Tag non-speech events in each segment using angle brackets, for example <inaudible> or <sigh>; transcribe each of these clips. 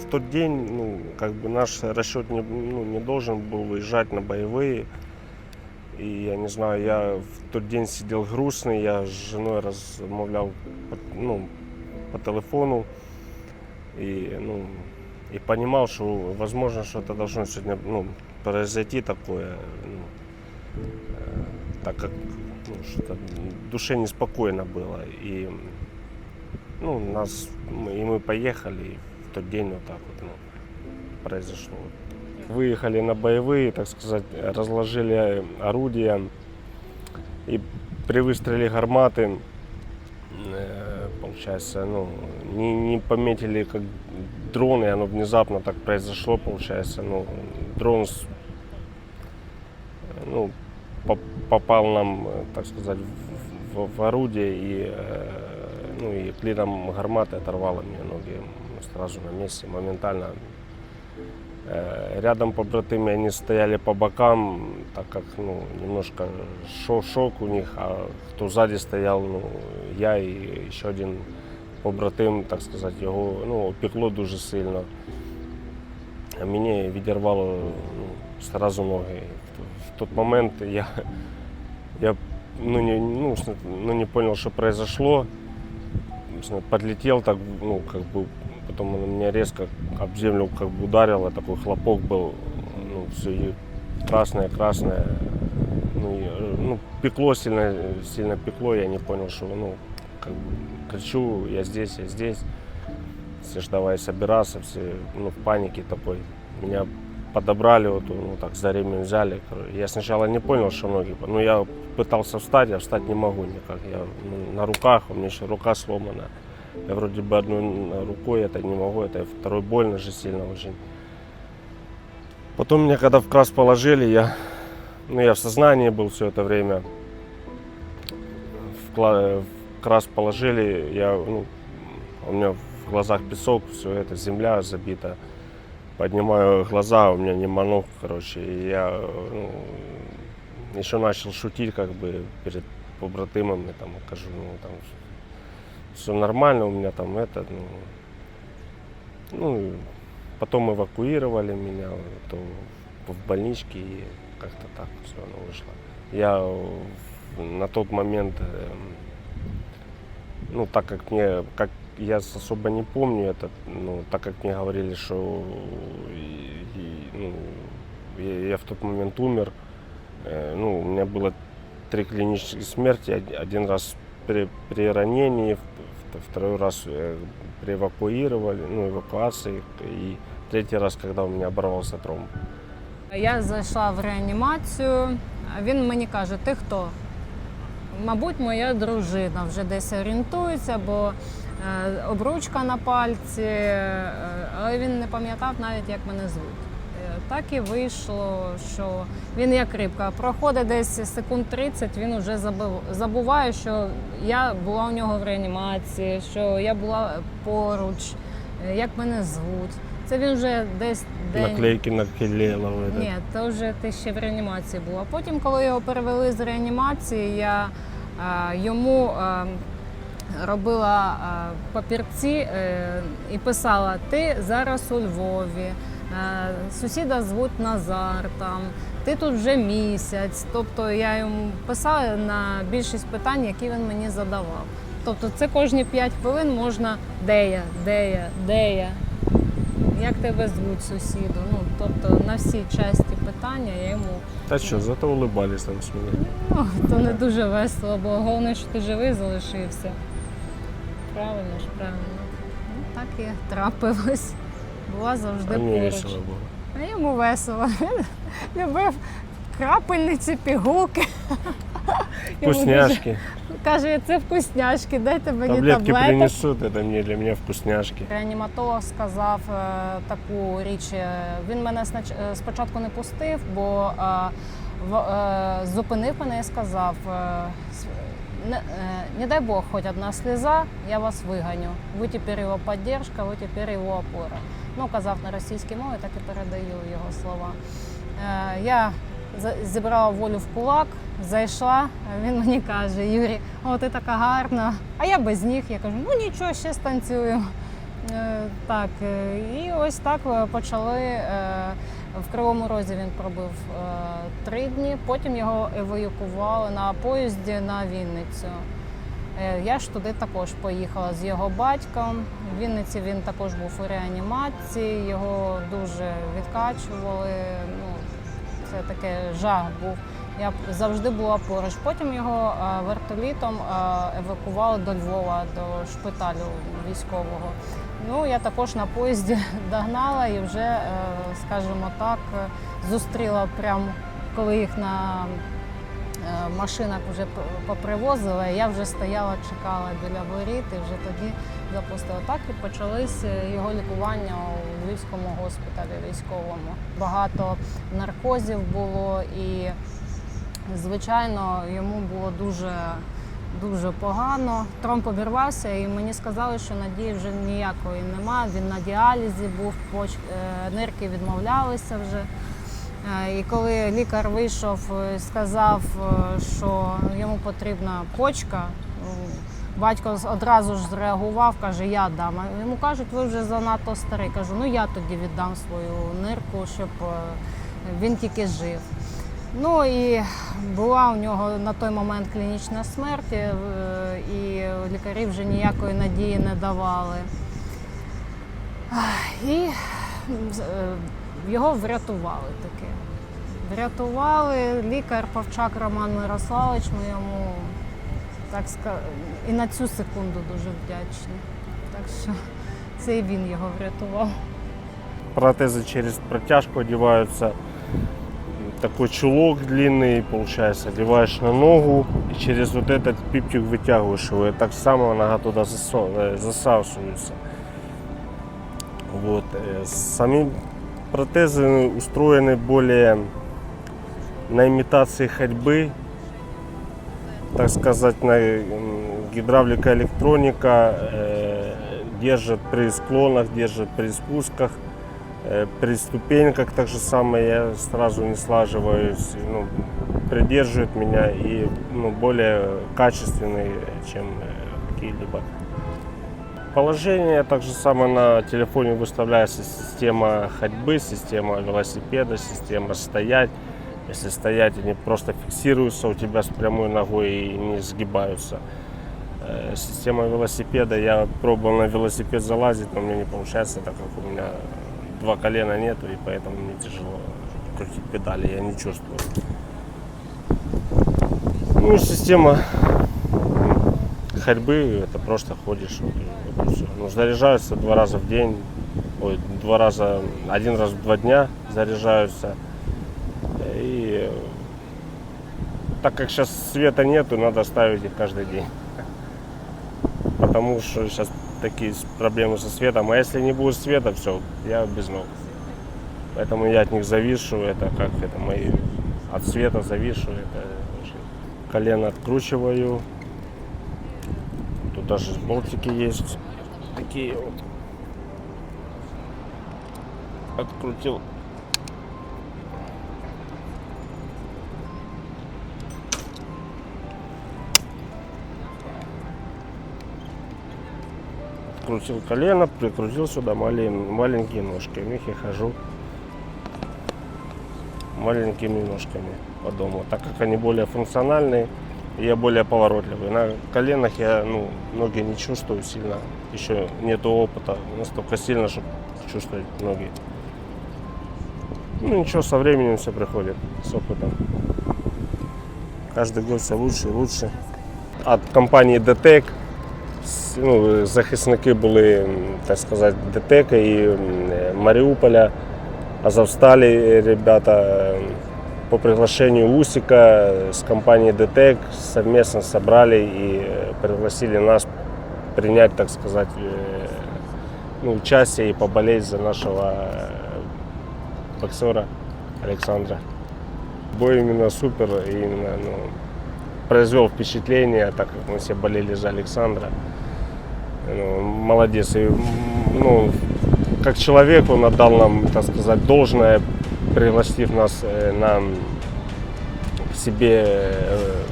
в тот день, ну, как бы наш расчет не, ну, не должен был выезжать на боевые. И я не знаю, я в тот день сидел грустный, я с женой размовлял ну, по телефону. И, ну, и понимал, что возможно что-то должно сегодня ну, произойти такое, ну, э, так как ну, что-то душе неспокойно было. И ну, нас, и мы поехали, тот день вот так вот ну, произошло. Выехали на боевые, так сказать, разложили орудия и при выстреле гарматы, э, получается, ну, не, не пометили как дрон, и оно внезапно так произошло, получается, ну, дрон с- ну, по- попал нам, э, так сказать, в, в- в орудие и, э, ну, и клином гарматы оторвало мне ноги сразу на месте, моментально. Э, Рядом побратимы, они стояли по бокам, так как ну, немножко шок, шок у них, а кто сзади стоял, ну, я і ще один побратим, так сказати, його ну, опекло дуже сильно. А мені відірвало ну, сразу ноги. В тот момент я, я ну, не, ну, с- ну, не понял, что произошло. С- Подлетел так, ну, как бы, потом он меня резко об землю как бы ударило, такой хлопок был, ну, все красное, красное. Ну, и, э, ну, пекло сильно, сильно пекло, я не понял, что, ну, как бы, кричу, я здесь, я здесь. Все ж давай собираться, все ну, в панике такой. Меня подобрали, вот, ну, так за ремень взяли. Я сначала не понял, что ноги, ну, я пытался встать, я встать не могу никак. Я ну, на руках, у меня еще рука сломана. Я вроде бы одной рукой это не могу, это второй больно же сильно очень. Потом меня когда в крас положили, я, ну, я в сознании был все это время. В, кла- в крас положили, я, ну, у меня в глазах песок, все это, земля забита. Поднимаю глаза, у меня не ног, короче, и я ну, еще начал шутить, как бы, перед побратимами, там, кажу, ну, там, все нормально, у меня там это, ну, ну, потом эвакуировали меня то в больничке, и как-то так все оно вышло. Я на тот момент, эм, ну, так как мне, как я особо не помню это, ну, так как мне говорили, что и- и, ну, я, я в тот момент умер, э, ну, у меня было три клинические смерти, Од- один раз при, при ранении, в- в- второй раз э, при эвакуировали, ну, эвакуации, и третий раз, когда у меня оборвался тромб. Я зайшла в реанімацію, а він мені каже: ти хто? Мабуть, моя дружина вже десь орієнтується, бо е, обручка на пальці, е, але він не пам'ятав навіть, як мене звуть. Так і вийшло, що він як рибка. Проходить десь секунд 30, він вже забуває, що я була у нього в реанімації, що я була поруч, е, як мене звуть. Це він вже десь день. Наклейки этот. Ні, це вже ти ще в реанімації була. Потім, коли його перевели з реанімації, я е, йому е, робила папірці і писала: Ти зараз у Львові, сусіда звуть Назар там. Ти тут вже місяць. Тобто я йому писала на більшість питань, які він мені задавав. Тобто це кожні 5 хвилин можна де я, де я, де я, як тебе звуть сусіду. Ну, тобто на всі часті питання я йому Та що, зато улыбались там с меня. ну, то не дуже весело, бо головне, що ти живий залишився. Правильно ж, правильно. Ну, так і трапилось була завжди. А поруч. весело було. А йому весело. <laughs> Любив крапельниці, пігулки. Вкусняшки. Каже, це вкусняшки, дайте мені таблетки. Таблетки принесуть, це мені, для мене вкусняшки. Реаніматолог сказав е, таку річ. Е, він мене е, спочатку не пустив, бо зупинив мене і сказав. Не, не дай Бог, хоть одна слеза, я вас виганю. Ви тепер його поддержка, ви тепер його опора. Ну, казав на російській мові, так і передаю його слова. Е, Я зібрала волю в кулак, зайшла. Він мені каже: Юрій, о, ти така гарна. А я без ніг. Я кажу, ну нічого, ще станцюю. Е, Так, е, і ось так почали. В Кривому Розі він пробив три дні, потім його евакуювали на поїзді на Вінницю. Е, Я ж туди також поїхала з його батьком. В Вінниці він також був у реанімації, його дуже відкачували. Ну, це таке жах був. Я завжди була поруч. Потім його е, вертолітом е, евакували до Львова, до шпиталю військового. Ну, я також на поїзді <laughs> догнала і вже, скажімо так, зустріла прямо, коли їх на е, машинах вже п- попривозили. Я вже стояла, чекала біля воріт і вже тоді запустила. Так і почались е, його лікування у Львівському госпіталі військовому. Багато наркозів було і, звичайно, йому було дуже. Дуже погано. Тромб обірвався, і мені сказали, що надії вже ніякої нема. Він на діалізі був, е, нирки відмовлялися вже. Е, І коли лікар вийшов і сказав, е, що йому потрібна почка, батько одразу ж зреагував, каже, я дам. Йому кажуть, ви вже занадто старий. Кажу, ну я тоді віддам свою нирку, щоб е, він тільки жив. Ну і була у нього на той момент клінічна смерть, е, і лікарі вже ніякої надії не давали. І е, його врятували таки. Врятували лікар Павчак Роман Мирославович. Ми йому так ска... і на цю секунду дуже вдячні. Так що це і він його врятував. Протезы через протяжку одеваются. Такой чулок длинный, получается, одеваешь на ногу и через вот этот пиптик вытягиваешь его. И так само нога туда засо- э, засасывается. Вот. э, Сами протезы устроены более на имитации ходьбы, так сказать, на гидравлика, электроника, э, держит при склонах, держит при спусках. Э, При ступеньках так же самое я сразу не слаживаюсь, ну, придерживает меня и ну, более качественный, чем э, какие-либо. Положение так же самое на телефоне выставляется система ходьбы, система велосипеда, система стоять. Если стоять, они просто фиксируются у тебя с прямой ногой и не сгибаются. Э, Система велосипеда, я пробовал на велосипед залазить, но меня не получается, так как у меня два колена нету, и поэтому мне тяжело крутить педали, я не чувствую. Ну, и система ходьбы, это просто ходишь. Ну, заряжаются два раза в день, ой, два раза, один раз в два дня заряжаются. И так как сейчас света нету, надо ставить их каждый день. Потому что сейчас такие проблемы со светом. А если не будет света, все, я без ног. Поэтому я от них завишу, это как это мои от света завишу, это. Колено откручиваю. Тут даже болтики есть. Такие вот. Открутил. Открутил колено, прикрутил сюда малень- маленькие ножки. В них я хожу маленькими ножками по дому, так как они более функциональные, я более поворотливый. На коленах я ну, ноги не чувствую сильно, еще нету опыта настолько сильно, чтобы чувствовать ноги. Ну ничего, со временем все приходит, с опытом. Каждый год все лучше и лучше. От компании DTEC с- ну, захисники були, м, так сказати, ДТЕКа і м, Маріуполя, Азовсталі ребята м, по приглашению Усика с компанией ДТЕК совместно собрали и э, пригласили нас принять, так сказать, э, ну, участие и поболеть за нашего э, боксера Александра. Бой именно супер, и именно ну, произвел впечатление, так как мы все болели за Александра. Ну, молодец. И, ну, как человек он отдал нам, так сказать, должное, пригласив нас э, на, к себе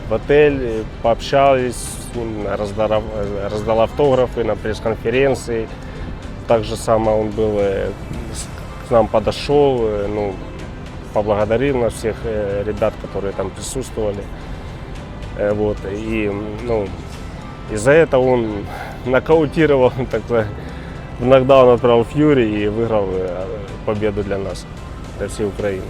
в отель, пообщались ним, раздал, раздал автографы на пресс-конференции. так же само он был, э, к нам подошел, э, ну, поблагодарил нас всех э, ребят, которые там присутствовали. Вот, и, ну, из-за этого он <laughs> нокаутировал, <laughs> так сказать, в нокдаун отправил Фьюри и выиграл победу для нас, для всей Украины.